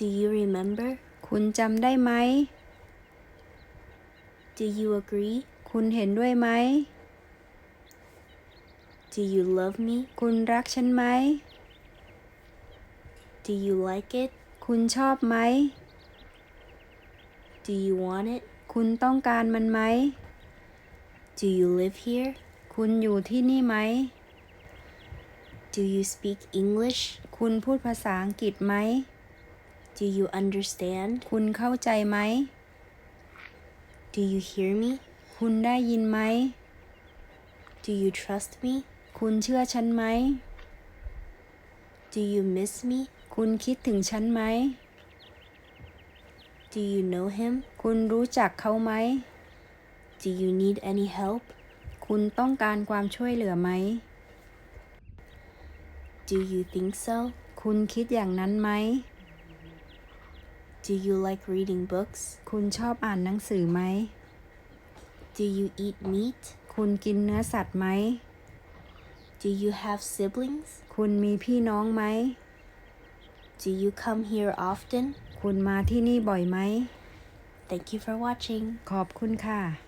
Do you remember? คุณจำได้ไหม Do you agree? คุณเห็นด้วยไหม Do you love me? คุณรักฉันไหม Do you like it? คุณชอบไหม Do you want it? คุณต้องการมันไหม Do you live here? คุณอยู่ที่นี่ไหม Do you speak English? คุณพูดภาษาอังกฤษไหม Do you understand? คุณเข้าใจไหม Do you hear me? คุณได้ยินไหม Do you trust me? คุณเชื่อฉันไหม Do you miss me? คุณคิดถึงฉันไหม Do you know him? คุณรู้จักเขาไหม Do you need any help? คุณต้องการความช่วยเหลือไหม Do you think so? คุณคิดอย่างนั้นไหม Do you like reading books? คุณชอบอ่านหนังสือไหม Do you eat meat? คุณกินเนื้อสัตว์ไหม Do you have siblings? คุณมีพี่น้องไหม Do you come here often? คุณมาที่นี่บ่อยไหม Thank you for watching. ขอบคุณค่ะ